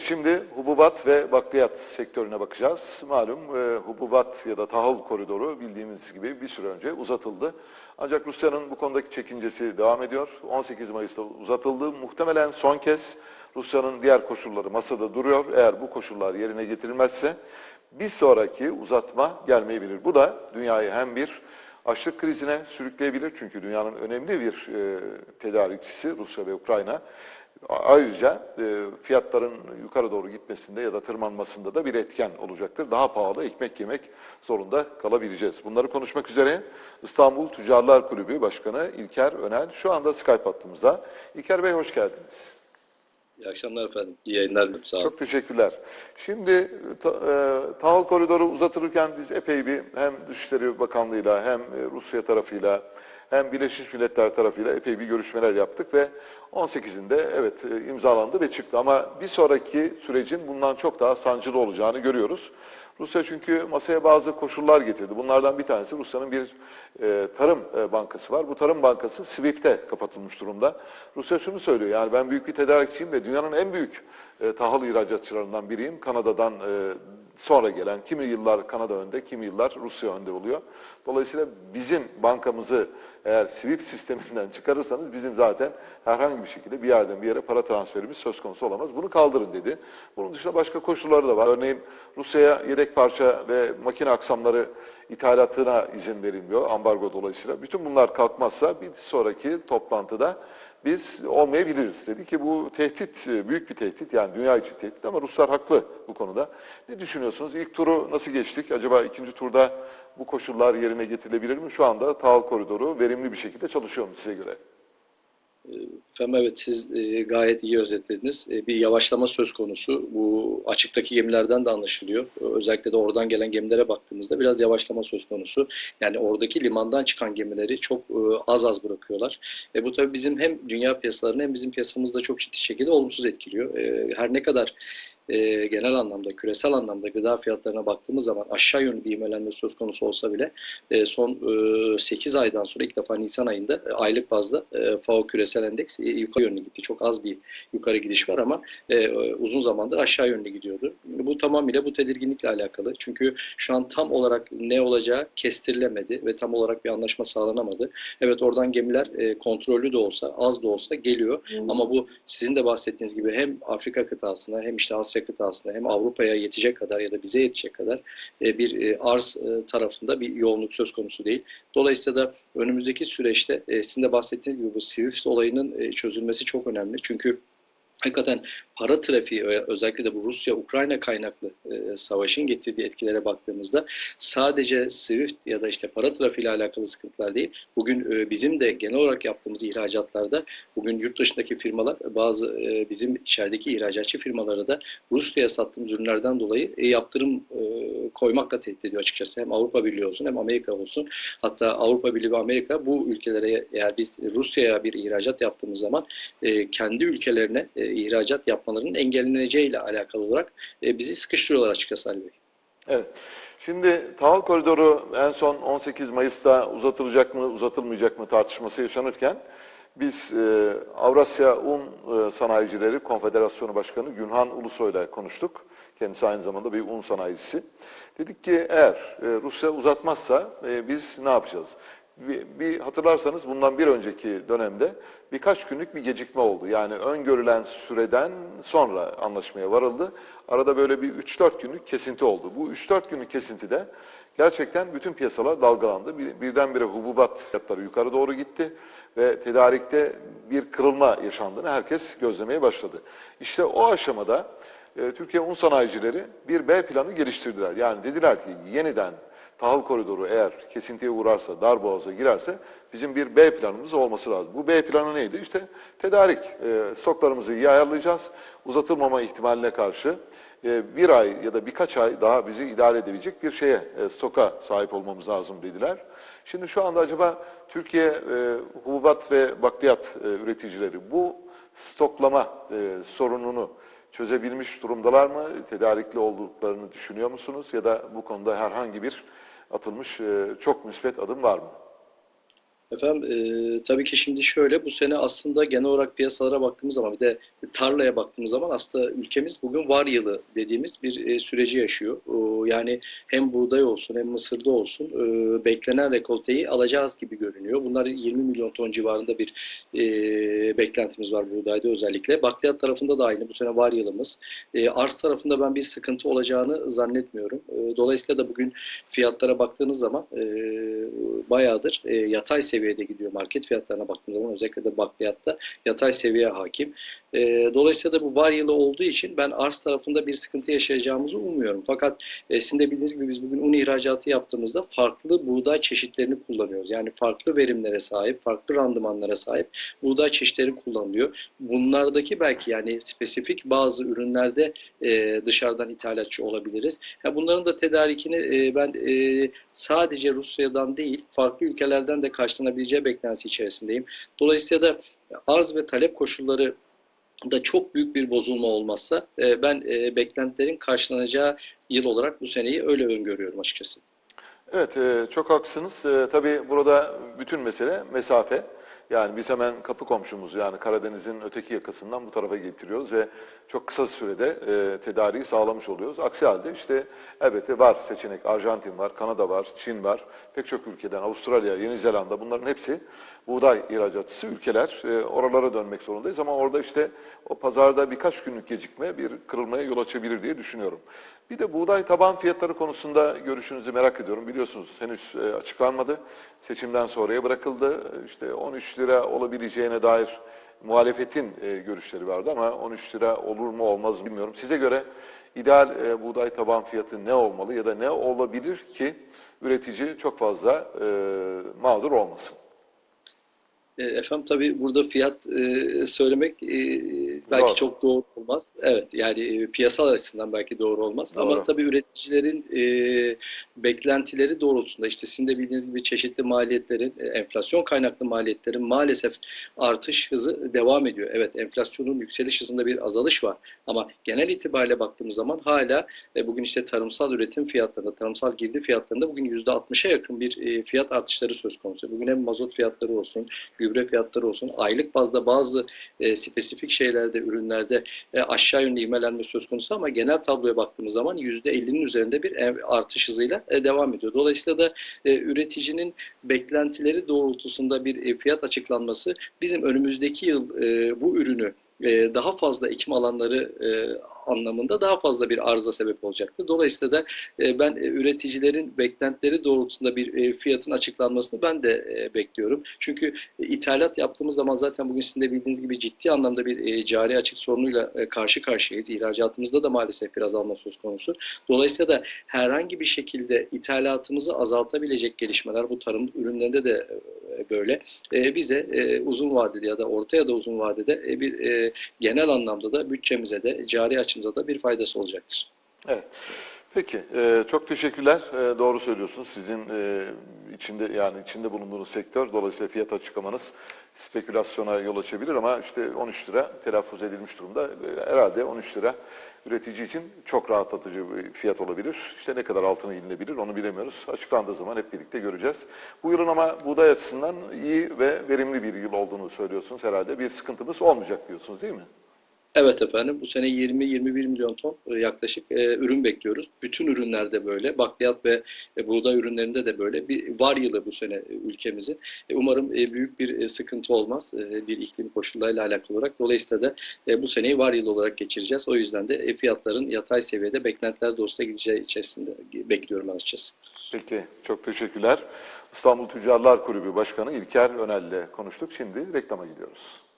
Şimdi hububat ve bakliyat sektörüne bakacağız. Malum e, hububat ya da tahıl koridoru bildiğimiz gibi bir süre önce uzatıldı. Ancak Rusya'nın bu konudaki çekincesi devam ediyor. 18 Mayıs'ta uzatıldı. Muhtemelen son kez Rusya'nın diğer koşulları masada duruyor. Eğer bu koşullar yerine getirilmezse bir sonraki uzatma gelmeyebilir. Bu da dünyayı hem bir açlık krizine sürükleyebilir. Çünkü dünyanın önemli bir e, tedarikçisi Rusya ve Ukrayna. Ayrıca e, fiyatların yukarı doğru gitmesinde ya da tırmanmasında da bir etken olacaktır. Daha pahalı ekmek yemek zorunda kalabileceğiz. Bunları konuşmak üzere İstanbul Tüccarlar Kulübü Başkanı İlker Önel şu anda Skype hattımızda. İlker Bey hoş geldiniz. İyi akşamlar efendim. İyi yayınlar dilerim. Sağ olun. Çok teşekkürler. Şimdi ta, e, tahıl koridoru uzatılırken biz epey bir hem Dışişleri Bakanlığı'yla hem e, Rusya tarafıyla hem Birleşmiş Milletler tarafıyla epey bir görüşmeler yaptık ve 18'inde evet e, imzalandı ve çıktı. Ama bir sonraki sürecin bundan çok daha sancılı olacağını görüyoruz. Rusya çünkü masaya bazı koşullar getirdi. Bunlardan bir tanesi Rusya'nın bir e, tarım e, bankası var. Bu tarım bankası SWIFT'e kapatılmış durumda. Rusya şunu söylüyor yani ben büyük bir tedarikçiyim ve dünyanın en büyük e, tahıl ihracatçılarından biriyim. Kanada'dan e, sonra gelen kimi yıllar Kanada önde, kimi yıllar Rusya önde oluyor. Dolayısıyla bizim bankamızı eğer SWIFT sisteminden çıkarırsanız bizim zaten herhangi bir şekilde bir yerden bir yere para transferimiz söz konusu olamaz. Bunu kaldırın dedi. Bunun dışında başka koşulları da var. Örneğin Rusya'ya yedek parça ve makine aksamları ithalatına izin verilmiyor ambargo dolayısıyla. Bütün bunlar kalkmazsa bir sonraki toplantıda biz olmayabiliriz dedi ki bu tehdit büyük bir tehdit yani dünya için tehdit ama Ruslar haklı bu konuda. Ne düşünüyorsunuz? İlk turu nasıl geçtik? Acaba ikinci turda bu koşullar yerine getirilebilir mi? Şu anda tahıl koridoru verimli bir şekilde çalışıyor mu size göre? Efendim evet siz e, gayet iyi özetlediniz. E, bir yavaşlama söz konusu. Bu açıktaki gemilerden de anlaşılıyor. Özellikle de oradan gelen gemilere baktığımızda biraz yavaşlama söz konusu. Yani oradaki limandan çıkan gemileri çok e, az az bırakıyorlar. E, bu tabii bizim hem dünya piyasalarını hem bizim piyasamızı da çok ciddi şekilde olumsuz etkiliyor. Her ne kadar e, genel anlamda, küresel anlamda gıda fiyatlarına baktığımız zaman aşağı yönlü bir ivmelenme söz konusu olsa bile e, son e, 8 aydan sonra ilk defa Nisan ayında e, aylık bazda e, FAO küresel endeks e, yukarı yönlü gitti. Çok az bir yukarı gidiş var ama e, uzun zamandır aşağı yönlü gidiyordu. Bu tamamıyla bu tedirginlikle alakalı. Çünkü şu an tam olarak ne olacağı kestirilemedi ve tam olarak bir anlaşma sağlanamadı. Evet oradan gemiler e, kontrollü de olsa, az da olsa geliyor. Ama bu sizin de bahsettiğiniz gibi hem Afrika kıtasına hem işte Asya kıtasına hem Avrupa'ya yetecek kadar ya da bize yetecek kadar e, bir e, arz e, tarafında bir yoğunluk söz konusu değil. Dolayısıyla da önümüzdeki süreçte e, sizin de bahsettiğiniz gibi bu SWIFT olayının çözülmesi çok önemli. Çünkü hakikaten para trafiği özellikle de bu Rusya-Ukrayna kaynaklı e, savaşın getirdiği etkilere baktığımızda sadece SWIFT ya da işte para trafiği ile alakalı sıkıntılar değil. Bugün e, bizim de genel olarak yaptığımız ihracatlarda bugün yurt dışındaki firmalar bazı e, bizim içerideki ihracatçı firmaları da Rusya'ya sattığımız ürünlerden dolayı e, yaptırım e, koymakla tehdit ediyor açıkçası. Hem Avrupa Birliği olsun hem Amerika olsun. Hatta Avrupa Birliği ve Amerika bu ülkelere eğer biz Rusya'ya bir ihracat yaptığımız zaman e, kendi ülkelerine e, ihracat yapmalarının engelleneceğiyle alakalı olarak e, bizi sıkıştırıyorlar açıkçası Ali Bey. Evet. Şimdi tahıl koridoru en son 18 Mayıs'ta uzatılacak mı, uzatılmayacak mı tartışması yaşanırken biz e, Avrasya Un e, Sanayicileri Konfederasyonu Başkanı Günhan Ulusoy'la konuştuk. Kendisi aynı zamanda bir un sanayicisi. Dedik ki eğer e, Rusya uzatmazsa e, biz ne yapacağız? Bir, bir hatırlarsanız bundan bir önceki dönemde birkaç günlük bir gecikme oldu. Yani öngörülen süreden sonra anlaşmaya varıldı. Arada böyle bir 3-4 günlük kesinti oldu. Bu 3-4 günlük kesintide gerçekten bütün piyasalar dalgalandı. Bir, birdenbire hububat fiyatları yukarı doğru gitti ve tedarikte bir kırılma yaşandığını herkes gözlemeye başladı. İşte o aşamada e, Türkiye un sanayicileri bir B planı geliştirdiler. Yani dediler ki yeniden tahıl koridoru eğer kesintiye uğrarsa, dar boğaza girerse bizim bir B planımız olması lazım. Bu B planı neydi? İşte tedarik. E, stoklarımızı iyi ayarlayacağız. Uzatılmama ihtimaline karşı e, bir ay ya da birkaç ay daha bizi idare edebilecek bir şeye, e, stoka sahip olmamız lazım dediler. Şimdi şu anda acaba Türkiye e, hububat ve bakliyat e, üreticileri bu stoklama e, sorununu çözebilmiş durumdalar mı? Tedarikli olduklarını düşünüyor musunuz? Ya da bu konuda herhangi bir atılmış e, çok müsbet adım var mı? Efendim e, tabii ki şimdi şöyle bu sene aslında genel olarak piyasalara baktığımız zaman bir de tarlaya baktığımız zaman aslında ülkemiz bugün var yılı dediğimiz bir e, süreci yaşıyor. O, yani hem buğday olsun hem mısırda olsun e, beklenen rekolteyi alacağız gibi görünüyor. Bunlar 20 milyon ton civarında bir e, beklentimiz var buğdayda özellikle. Bakliyat tarafında da aynı bu sene var yılımız. E, arz tarafında ben bir sıkıntı olacağını zannetmiyorum. E, dolayısıyla da bugün fiyatlara baktığınız zaman e, bayağıdır e, yatay seviyede gidiyor market fiyatlarına baktığınız zaman özellikle de bakliyatta yatay seviye hakim. E, dolayısıyla da bu var yılı olduğu için ben arz tarafında bir sıkıntı yaşayacağımızı ummuyorum. Fakat e, sizin de bildiğiniz gibi biz bugün un ihracatı yaptığımızda farklı buğday çeşitlerini kullanıyoruz. Yani farklı verimlere sahip, farklı randımanlara sahip buğday çeşitleri kullanılıyor. Bunlardaki belki yani spesifik bazı ürünlerde e, dışarıdan ithalatçı olabiliriz. Ha, bunların da tedarikini e, ben e, sadece Rusya'dan değil farklı ülkelerden de karşılanabileceği beklentisi içerisindeyim. Dolayısıyla da arz ve talep koşulları da çok büyük bir bozulma olmazsa e, ben e, beklentilerin karşılanacağı yıl olarak bu seneyi öyle öngörüyorum açıkçası. Evet, e, çok haklısınız. E, tabii burada bütün mesele mesafe. Yani biz hemen kapı komşumuz yani Karadeniz'in öteki yakasından bu tarafa getiriyoruz ve çok kısa sürede e, tedariği sağlamış oluyoruz. Aksi halde işte elbette var seçenek. Arjantin var, Kanada var, Çin var. Pek çok ülkeden, Avustralya, Yeni Zelanda bunların hepsi buğday ihracatçısı ülkeler. E, oralara dönmek zorundayız ama orada işte o pazarda birkaç günlük gecikme bir kırılmaya yol açabilir diye düşünüyorum. Bir de buğday taban fiyatları konusunda görüşünüzü merak ediyorum. Biliyorsunuz henüz e, açıklanmadı. Seçimden sonraya bırakıldı. E, İşte 13 lira olabileceğine dair muhalefetin e, görüşleri vardı ama 13 lira olur mu olmaz mı bilmiyorum. Size göre ideal buğday taban fiyatı ne olmalı ya da ne olabilir ki üretici çok fazla mağdur olmasın? Efendim tabii burada fiyat söylemek belki Zor. çok doğru olmaz. Evet yani e, piyasal açısından belki doğru olmaz. Doğru. Ama tabii üreticilerin e, beklentileri doğrultusunda işte sizin de bildiğiniz gibi çeşitli maliyetlerin, e, enflasyon kaynaklı maliyetlerin maalesef artış hızı devam ediyor. Evet enflasyonun yükseliş hızında bir azalış var. Ama genel itibariyle baktığımız zaman hala e, bugün işte tarımsal üretim fiyatlarında, tarımsal girdi fiyatlarında bugün %60'a yakın bir e, fiyat artışları söz konusu. Bugün hem mazot fiyatları olsun, gübre fiyatları olsun, aylık bazda bazı e, spesifik şeylerde, ürünlerde e, aşağı yönlü ivmelenme söz konusu ama genel tabloya baktığımız zaman %50'nin üzerinde bir ev- artış hızıyla e, devam ediyor. Dolayısıyla da e, üreticinin beklentileri doğrultusunda bir e, fiyat açıklanması bizim önümüzdeki yıl e, bu ürünü e, daha fazla ekim alanları e, anlamında daha fazla bir arıza sebep olacaktır. Dolayısıyla da e, ben üreticilerin beklentileri doğrultusunda bir fiyatın açıklanmasını ben de bekliyorum. Çünkü ithalat yaptığımız zaman zaten bugün sizin de bildiğiniz gibi ciddi anlamda bir cari açık sorunuyla karşı karşıyayız. İhracatımızda da maalesef bir azalma söz konusu. Dolayısıyla da herhangi bir şekilde ithalatımızı azaltabilecek gelişmeler bu tarım ürünlerinde de böyle e, bize e, uzun vadede ya da orta ya da uzun vadede e, bir e, genel anlamda da bütçemize de cari açımıza da bir faydası olacaktır. Evet. Peki, e, çok teşekkürler. E, doğru söylüyorsunuz. Sizin e, içinde yani içinde bulunduğunuz sektör dolayısıyla fiyat açıklamanız spekülasyona yol açabilir ama işte 13 lira telaffuz edilmiş durumda. E, herhalde 13 lira üretici için çok rahatlatıcı bir fiyat olabilir. İşte ne kadar altına inilebilir onu bilemiyoruz. Açıklandığı zaman hep birlikte göreceğiz. Bu yılın ama buğday açısından iyi ve verimli bir yıl olduğunu söylüyorsunuz herhalde. Bir sıkıntımız olmayacak diyorsunuz değil mi? Evet efendim bu sene 20-21 milyon ton e, yaklaşık e, ürün bekliyoruz. Bütün ürünlerde böyle bakliyat ve e, buğday ürünlerinde de böyle bir var yılı bu sene e, ülkemizin. E, umarım e, büyük bir e, sıkıntı olmaz e, bir iklim koşullarıyla alakalı olarak. Dolayısıyla da e, bu seneyi var yıl olarak geçireceğiz. O yüzden de e, fiyatların yatay seviyede beklentiler doğrultusunda gideceği içerisinde bekliyorum açıkçası. Peki, çok teşekkürler. İstanbul Tüccarlar Kulübü Başkanı İlker Önel'le konuştuk. Şimdi reklama gidiyoruz.